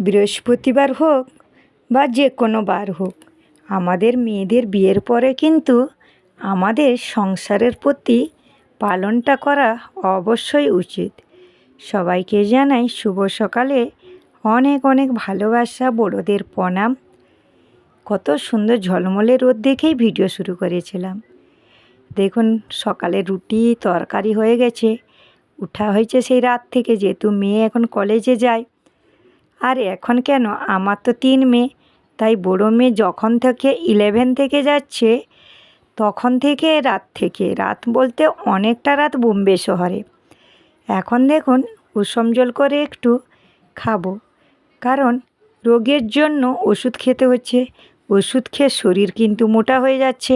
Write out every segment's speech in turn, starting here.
বৃহস্পতিবার হোক বা যে কোনো বার হোক, আমাদের মেয়েদের বিয়ের পরে কিন্তু আমাদের সংসারের প্রতি পালনটা করা অবশ্যই উচিত। সবাইকে জানাই শুভ সকালে অনেক অনেক ভালোবাসা, বড়োদের প্রণাম। কত সুন্দর ঝলমলে রোদ দেখেই ভিডিও শুরু করেছিলাম। দেখুন, সকালে রুটি, তরকারি হয়ে গেছে। উঠা হয়েছে সেই রাত থেকে, যেহেতু মেয়ে এখন কলেজে যায় আর এখন কেন? আমার তো তিন মেয়ে। তাই বড়ো মেয়ে যখন থেকে ইলেভেন থেকে যাচ্ছে, তখন থেকে রাত থেকে। রাত বলতে অনেকটা রাত বোম্বে শহরে। এখন দেখুন কুসুম জল করে একটু খাব। কারণ রোগের জন্য ওষুধ খেতে হচ্ছে। ওষুধ খেয়ে শরীর কিন্তু মোটা হয়ে যাচ্ছে।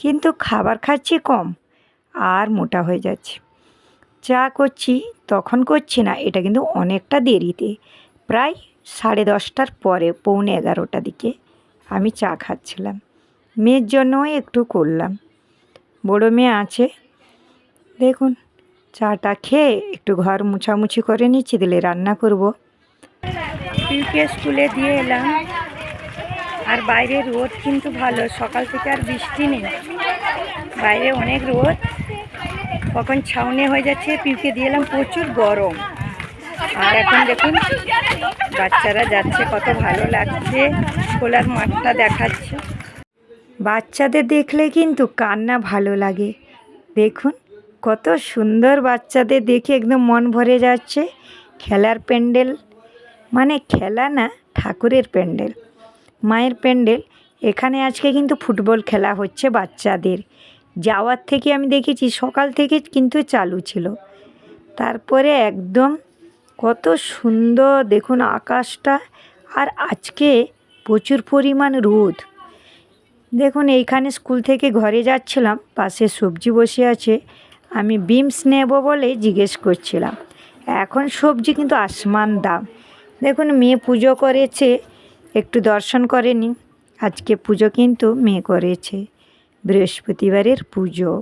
কিন্তু খাবার খাচ্ছি কম, আর মোটা হয়ে যাচ্ছে। চা করছি তখন করছি না, এটা কিন্তু অনেকটা দেরিতে। প্রায় সাড়ে দশটার পরে, পৌনে এগারোটা দিকে আমি চা খাচ্ছিলাম। মেয়ের জন্যই একটু করলাম। বড়ো মেয়ে আছে। দেখুন, চাটা খেয়ে একটু ঘর মুছামুছি করে নিচ্ছি, দিলে রান্না করব। পিউকে স্কুলে দিয়ে এলাম। আর বাইরে রোদ কিন্তু ভালো, সকাল থেকে আর বৃষ্টি নেই। বাইরে অনেক রোদ। কখন ছাউনি হয়ে যাচ্ছে, পিউকে দিয়ে এলাম প্রচুর গরম। আর এখন দেখুন, বাচ্চারা যাচ্ছে, কত ভালো লাগছে। খোলার মাঠটা দেখাচ্ছে। বাচ্চাদের দেখলে কিন্তু কান্না ভালো লাগে। দেখুন, কত সুন্দর বাচ্চাদের দেখে একদম মন ভরে যাচ্ছে। খেলার প্যান্ডেল মানে খেলা না, ঠাকুরের প্যান্ডেল। মায়ের প্যান্ডেল। এখানে আজকে কিন্তু ফুটবল খেলা হচ্ছে বাচ্চাদের। যাওয়ার থেকে আমি দেখেছি, সকাল থেকে কিন্তু চালু ছিল। তারপরে একদম কত সুন্দর দেখুন আকাশটা আর আজকে প্রচুর পরিমাণ রোদ। দেখুন এইখানে স্কুল থেকে ঘরে যাচ্ছিলাম, পাশে সবজি বসে আছে, আমি বিমস নেব বলে জিজ্ঞেস করছিলাম। এখন সবজি কিন্তু আসমান দাম। দেখুন মেয়ে পুজো করেছে, একটু দর্শন করেনি, আজকে পুজো কিন্তু মেয়ে করেছে, বৃহস্পতিবারের পুজো।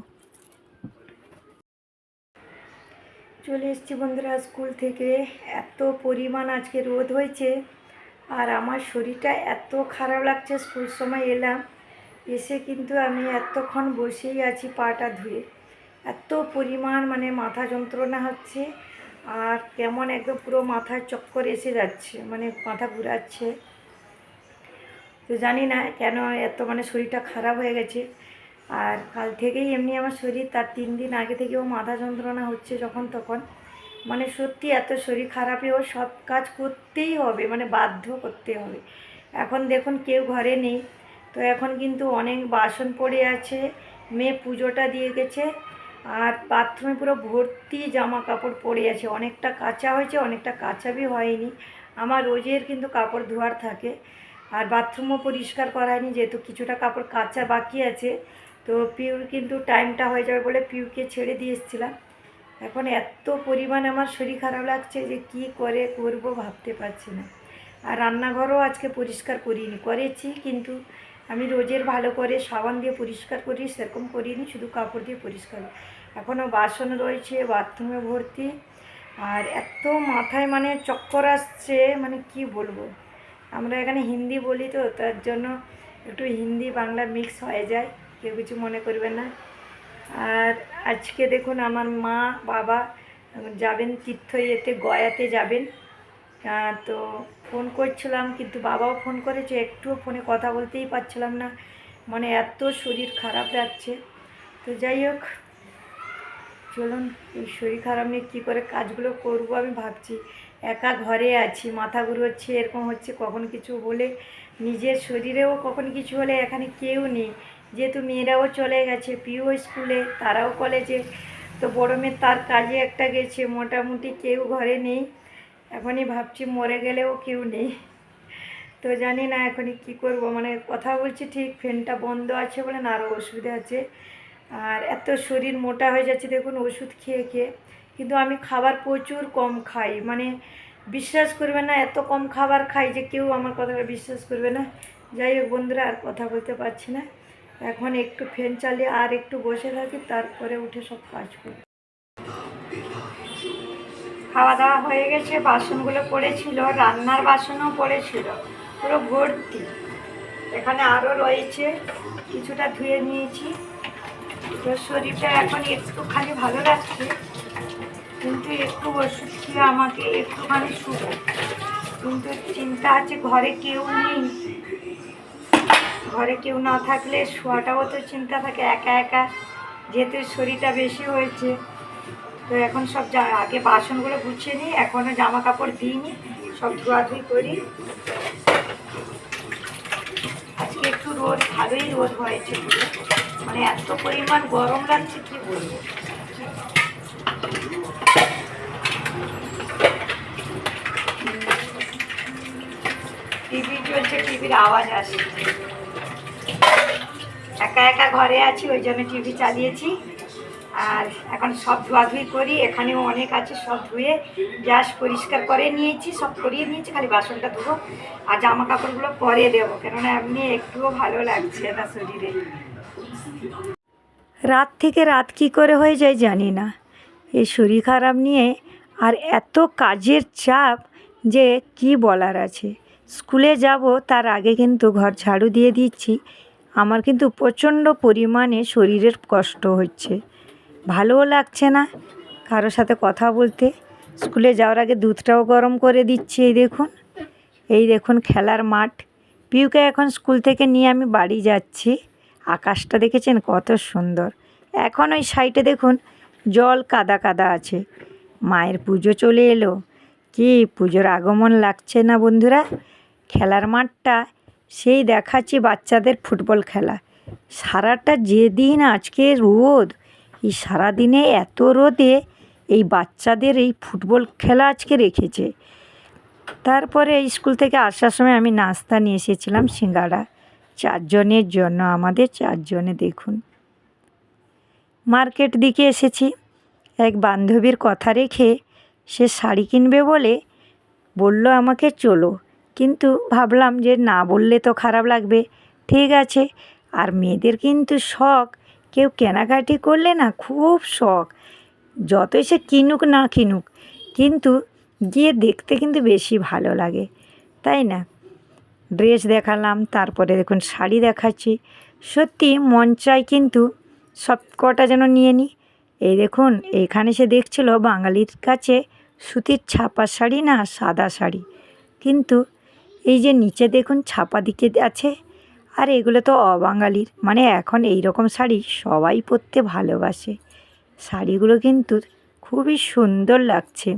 চলে এসেছি বন্ধুরা স্কুল থেকে। এত পরিমাণ আজকে রোদ হয়েছে আর আমার শরীরটা এত খারাপ লাগছে, স্কুল সময় এলাম। এসে কিন্তু আমি এতক্ষণ বসেই আছি পাটা ধুয়ে। এত পরিমাণ মানে মাথা যন্ত্রণা হচ্ছে আর কেমন একদম পুরো মাথায় চক্কর এসে যাচ্ছে মানে মাথা ঘুরাচ্ছে। তো জানি না কেন এত মানে শরীরটা খারাপ হয়ে গেছে। আর কাল থেকেই এমনি আমার শরীর, তার তিন দিন আগে থেকেও মাথা যন্ত্রণা হচ্ছে যখন তখন। মানে সত্যি এত শরীর খারাপেও সব কাজ করতেই হবে মানে বাধ্য করতে হবে। এখন দেখুন কেউ ঘরে নেই, তো এখন কিন্তু অনেক বাসন পড়ে আছে, মেয়ে পুজোটা দিয়ে গেছে, আর বাথরুমে পুরো ভর্তি জামা কাপড় পড়ে আছে। অনেকটা কাঁচা হয়েছে, অনেকটা কাঁচাবি হয়নি। আমার রোজের কিন্তু কাপড় ধোয়ার থাকে, আর বাথরুমও পরিষ্কার করায়নি, যেহেতু কিছুটা কাপড় কাঁচা বাকি আছে তো পিউর কিন্তু টাইমটা হয়ে যাবে বলে পিউকে ছেড়ে দিয়ে এসেছিলাম। এখন এত পরিমাণ আমার শরীর খারাপ লাগছে যে কি করে করব ভাবতে পারছি না। আর রান্নাঘরও আজকে পরিষ্কার করিনি, করেছি কিন্তু আমি রোজের ভালো করে সাবান দিয়ে পরিষ্কার করি, সেরকম করিনি, শুধু কাপড় দিয়ে পরিষ্কার। এখনও বাসন রয়েছে বাথরুমে ভর্তি। আর এত মাথায় মানে চক্কর আসছে মানে কি বলব? আমরা এখানে হিন্দি বলি তো, তার জন্য একটু হিন্দি বাংলা মিক্স হয়ে যায়। কেউ কিছু মনে করবে না। আর আজকে দেখুন আমার মা, বাবা যাবেন তীর্থ ইয়েতে গয়াতে যাবেন। তো ফোন করছিলাম কিন্তু বাবাও ফোন করেছে, একটুও ফোনে কথা বলতেই পারছিলাম না। মানে এত শরীর খারাপ লাগছে। তো যাই হোক, চলুন এই শরীর খারাপ নিয়ে কী করে কাজগুলো করব আমি ভাবছি। একা ঘরে আছি, মাথা ঘুরোচ্ছে, এরকম হচ্ছে, কখন কিছু হলে নিজের শরীরেও কখন কিছু হলে এখানে কেউ নেই। যেহেতু মেয়েরাও চলে গেছে, পিও স্কুলে, তারাও কলেজে। তো বড়ো মেয়ে তার কাজে একটা গেছে, মোটামুটি কেউ ঘরে নেই। এখনই ভাবছি মরে গেলেও কেউ নেই। তো জানি না এখনই কি করব মানে কথা বলছি ঠিক ফ্যানটা বন্ধ আছে বলে না আরও অসুবিধা আছে। আর এত শরীর মোটা হয়ে যাচ্ছে, দেখুন ওষুধ খেয়ে খেয়ে। কিন্তু আমি খাবার প্রচুর কম খাই মানে বিশ্বাস করবে না, এত কম খাবার খাই যে কেউ আমার কথাটা বিশ্বাস করবে না। যাই হোক বন্ধুরা, আর কথা বলতে পারছি না। এখন একটু ফ্যান চালিয়ে আর একটু বসে থাকি, তারপরে উঠে সব কাজ করি। খাওয়া দাওয়া হয়ে গেছে, বাসনগুলো পড়েছিল, রান্নার বাসনও পড়েছিল, পুরো ভর্তি। এখানে আরও রয়েছে, কিছুটা ধুয়ে নিয়েছি। তো শরীরটা এখন একটুখানি ভালো লাগছে, কিন্তু একটু ওষুধ খেয়ে আমাকে একটুখানি শুভ কিন্তু চিন্তা আছে, ঘরে কেউ নেই। ঘরে কেউ না থাকলে শোয়াটাও তো চিন্তা থাকে, একা একা যেহেতু শরীরটা বেশি হয়েছে। তো এখন সব আগে বাসনগুলো গুছিয়ে নিই এখনও জামা কাপড় দিইনি, সব ধোয়াধুয়ি করি। আজকে একটু রোদ, ভালোই রোদ হয়েছে। মানে এত পরিমাণ গরম লাগছে, কি বলব? টিভি চলছে, টিভির আওয়াজ আসছে। একা একা ঘরে আছি, ওই জন্য টিভি চালিয়েছি। আর এখন সব ধোয়াধুয়ি করি, এখানেও অনেক আছে, সব ধুয়ে গ্যাস পরিষ্কার করে নিয়েছি, সব করিয়ে নিয়েছি, খালি বাসনটা ধুবো আর জামা কাপড়গুলো পরে দেবো, কেননা এমনি একটুও ভালো লাগছে না শরীরে। রাত থেকে রাত কি করে হয়ে যায় জানি না। এই শরীর খারাপ নিয়ে আর এত কাজের চাপ যে কি বলার আছে? স্কুলে যাব, তার আগে কিন্তু ঘর ঝাড়ু দিয়ে দিচ্ছি। আমার কিন্তু প্রচণ্ড পরিমাণে শরীরের কষ্ট হচ্ছে। ভালোও লাগছে না কারোর সাথে কথা বলতে। স্কুলে যাওয়ার আগে দুধটাও গরম করে দিচ্ছি, এই দেখুন। এই দেখুন খেলার মাঠ। পিউকে এখন স্কুল থেকে নিয়ে আমি বাড়ি যাচ্ছি। আকাশটা দেখেছেন কত সুন্দর। এখন ওই সাইডে দেখুন জল কাদা কাদা আছে। মায়ের পুজো চলে এলো। কি পুজোর আগমন লাগছে না বন্ধুরা? খেলার মাঠটা, সেই দেখাচ্ছি বাচ্চাদের ফুটবল খেলা। সারাটা যেদিন আজকে রোদ, এই সারাদিনে এত রোদে এই বাচ্চাদের এই ফুটবল খেলা আজকে রেখেছে। তারপরে স্কুল থেকে আসার সময় আমি নাস্তা নিয়ে এসেছিলাম সিঙ্গাড়া চারজনের জন্য, আমাদের চারজনে দেখুন। মার্কেট দিকে এসেছি। এক বান্ধবীর কথা রেখে সে শাড়ি কিনবে বলে বলল, আমাকে চলো। কিন্তু ভাবলাম যে না বললে তো খারাপ লাগবে। ঠিক আছে, আর মেয়েদের কিন্তু শখ। কেউ কেনাকাটি করলে না খুব শখ। যতই সে কিনুক না কিনুক, কিন্তু গিয়ে দেখতে কিন্তু বেশি ভালো লাগে। তাই না? ড্রেস দেখালাম, তারপরে দেখুন শাড়ি দেখাচ্ছি। সত্যি মন চাই কিন্তু সব কটা যেন নিয়ে নিই এই দেখুন, এইখানে সে দেখছিল বাঙালির কাছে সুতির ছাপা শাড়ি না, সাদা শাড়ি। কিন্তু এই যে নিচে দেখুন ছাপা দিকে আছে। আর এগুলো তো অবাঙালির। মানে এখন এই রকম শাড়ি সবাই পরতে ভালোবাসে। শাড়িগুলো কিন্তু খুবই সুন্দর লাগছে।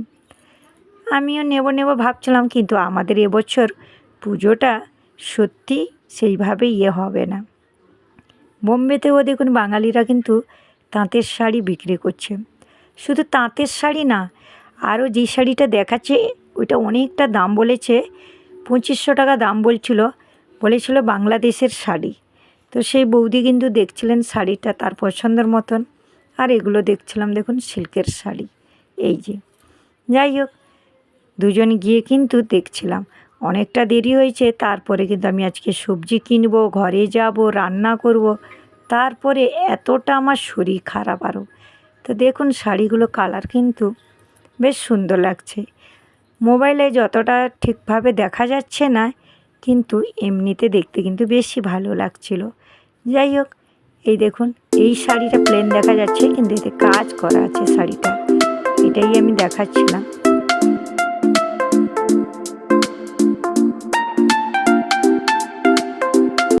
আমিও নেব নেব ভাবছিলাম, কিন্তু আমাদের এবছর পুজোটা সত্যি সেইভাবে ইয়ে হবে না। বোম্বেতেও দেখুন বাঙালিরা কিন্তু তাঁতের শাড়ি বিক্রি করছে। শুধু তাঁতের শাড়ি না, আরও যে শাড়িটা দেখাচ্ছে, ওইটা অনেকটা দাম বলেছে। পঁচিশশো টাকা দাম বলছিল, বলেছিল বাংলাদেশের শাড়ি। তো সেই বৌদি কিন্তু দেখছিলেন শাড়িটা তার পছন্দের মতন। আর এগুলো দেখছিলাম, দেখুন, সিল্কের শাড়ি। এই যে। যাই হোক, দুজন গিয়ে কিন্তু দেখছিলাম। অনেকটা দেরি হয়েছে, তারপরে কিন্তু আমি আজকে সবজি কিনবো, ঘরে যাব, রান্না করব। তারপরে এতটা আমার শরীর খারাপ আরও তো দেখুন, শাড়িগুলো কালার কিন্তু বেশ সুন্দর লাগছে। মোবাইলে যতটা ঠিকভাবে দেখা যাচ্ছে না, কিন্তু এমনিতে দেখতে কিন্তু বেশি ভালো লাগছিল। যাই হোক, এই দেখুন, এই শাড়িটা প্লেন দেখা যাচ্ছে, কিন্তু এতে কাজ করা আছে শাড়িটা। এটাই আমি দেখাচ্ছিলাম।